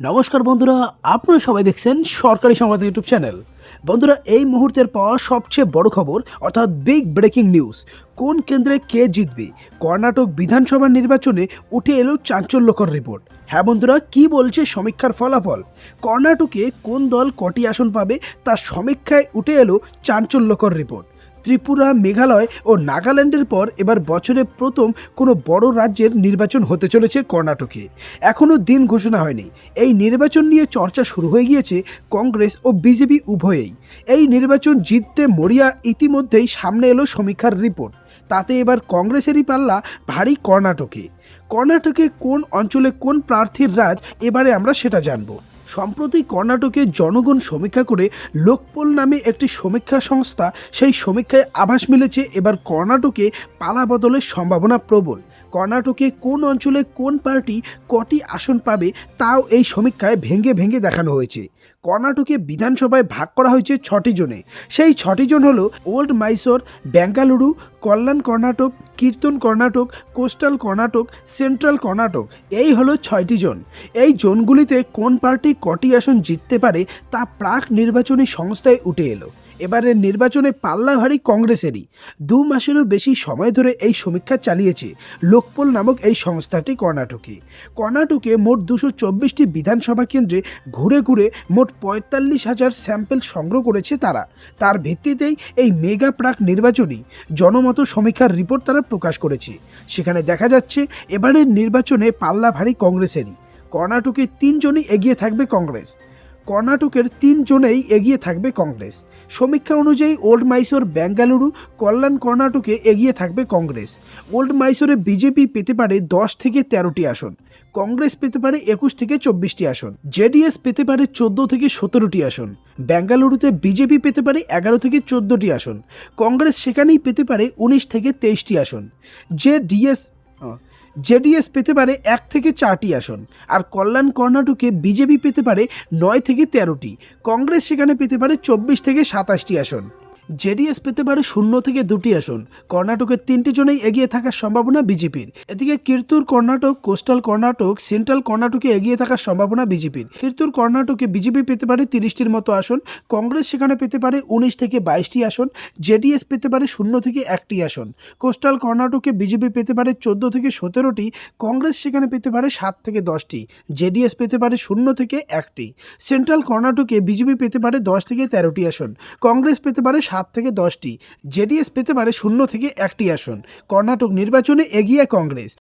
নমস্কার বন্ধুরা, আপনারা সবাই দেখছেন সরকারি সংবাদ ইউটিউব চ্যানেল। বন্ধুরা, এই মুহূর্তের পর সবচেয়ে বড় খবর, অর্থাৎ বিগ ব্রেকিং নিউজ কোন কেন্দ্রে কে জিতবে? কর্ণাটক বিধানসভা নির্বাচনে উঠে এলো চাঞ্চল্যকর রিপোর্ট হ্যাঁ বন্ধুরা, কি বলছে সমীক্ষার ফলাফল? কর্ণাটকে কোন দল কটি আসন পাবে, তার সমীক্ষায় উঠে এলো চাঞ্চল্যকর রিপোর্ট ত্রিপুরা, মেঘালয় ও নাগাল্যান্ডের পর এবার বছরে প্রথম কোনো বড় রাজ্যের নির্বাচন হতে চলেছে কর্ণাটকে। এখনও দিন ঘোষণা হয়নি। এই নির্বাচন নিয়ে চর্চা শুরু হয়ে গিয়েছে কংগ্রেস ও বিজেপি উভয়েই। এই নির্বাচন জিততে মরিয়া ইতিমধ্যেই সামনে এলো সমীক্ষার রিপোর্ট। তাতে এবার কংগ্রেসেরই পাল্লা ভারী কর্ণাটকে। কর্ণাটকে কোন অঞ্চলে কোন প্রার্থীর রাজ, এবারে আমরা সেটা জানব। সম্প্রতি কর্ণাটকে জনগণ সমীক্ষা করে লোকপোল নামে একটি সমীক্ষা সংস্থা, সেই সমীক্ষায় আভাস মিলেছে এবার কর্ণাটকে পালা বদলের সম্ভাবনা প্রবল। কর্ণাটকে কোন অঞ্চলে কোন পার্টি কটি আসন পাবে তাও এই সমীক্ষায় ভেঙে ভেঙে দেখানো হয়েছে। কর্ণাটকে বিধানসভায় ভাগ করা হয়েছে ছটি জনে। সেই ছটি জন হলো old Mysore, Bengaluru, Kalyan Karnataka Kittur Karnataka, coastal Karnataka, central Karnataka, এই হলো ছয়টি জোন। এই জোনগুলিতে কোন পার্টি কটি আসন জিততে পারে তা প্রাক নির্বাচনী সংস্থায় উঠে এলো। এবারের নির্বাচনে পাল্লা ভারী কংগ্রেসেরই। দু মাসেরও বেশি সময় ধরে এই সমীক্ষা চালিয়েছে লোকপোল নামক এই সংস্থাটি কর্ণাটকে। কর্ণাটকে মোট দুশো চব্বিশটি বিধানসভা কেন্দ্রে ঘুরে ঘুরে মোট পঁয়তাল্লিশ হাজার স্যাম্পল সংগ্রহ করেছে তারা। তার ভিত্তিতেই এই মেগা প্রাক নির্বাচনী জনমত সমীক্ষার রিপোর্ট তারা প্রকাশ করেছে। সেখানে দেখা যাচ্ছে এবারের নির্বাচনে পাল্লা ভারী কংগ্রেসেরই। কর্ণাটকে তিনজনই এগিয়ে থাকবে কংগ্রেস। কর্ণাটকের তিনজনেই এগিয়ে থাকবে কংগ্রেস। সমীক্ষা অনুযায়ী ওল্ড মাইসোর বেঙ্গালুরু, কল্যাণ কর্ণাটকে এগিয়ে থাকবে কংগ্রেস। ওল্ড মাইসোরে বিজেপি পেতে পারে দশ থেকে তেরোটি আসন। কংগ্রেস পেতে পারে একুশ থেকে চব্বিশটি আসন। জেডিএস পেতে পারে চোদ্দ থেকে সতেরোটি আসন। বেঙ্গালুরুতে বিজেপি পেতে পারে এগারো থেকে চোদ্দোটি আসন। কংগ্রেস সেখানেই পেতে পারে উনিশ থেকে তেইশটি আসন। যে ডিএস জেডিএস পেতে পারে এক থেকে চারটি আসন, আর কল্যাণ কর্ণাটকে বিজেপি পেতে পারে নয় থেকে তেরোটি। কংগ্রেস সেখানে পেতে পারে চব্বিশ থেকে সাতাশটি আসন। জেডিএস পেতে পারে শূন্য থেকে দুটি আসন। কর্ণাটকের তিনটি জনেই এগিয়ে থাকার সম্ভাবনা বিজেপির। এদিকে কীর্তুর কর্ণাটক, কোস্টাল কর্ণাটক, সেন্ট্রাল কর্ণাটকে এগিয়ে থাকার সম্ভাবনা বিজেপির। কীর্তুর কর্ণাটকে বিজেপি পেতে পারে তিরিশটির মতো আসন, কংগ্রেস সেখানে পেতে পারে উনিশ থেকে বাইশটি আসন, জেডিএস পেতে পারে শূন্য থেকে একটি আসন। কোস্টাল কর্ণাটকে বিজেপি পেতে পারে চোদ্দ থেকে সতেরোটি, কংগ্রেস সেখানে পেতে পারে সাত থেকে দশটি, জেডিএস পেতে পারে শূন্য থেকে একটি। সেন্ট্রাল কর্ণাটকে বিজেপি পেতে পারে দশ থেকে তেরোটি আসন, কংগ্রেস পেতে পারে সাত থেকে দশটি। জেডিএস পেতে পারে শূন্য থেকে একটি আসন। কর্ণাটক নির্বাচনে এগিয়ে কংগ্রেস।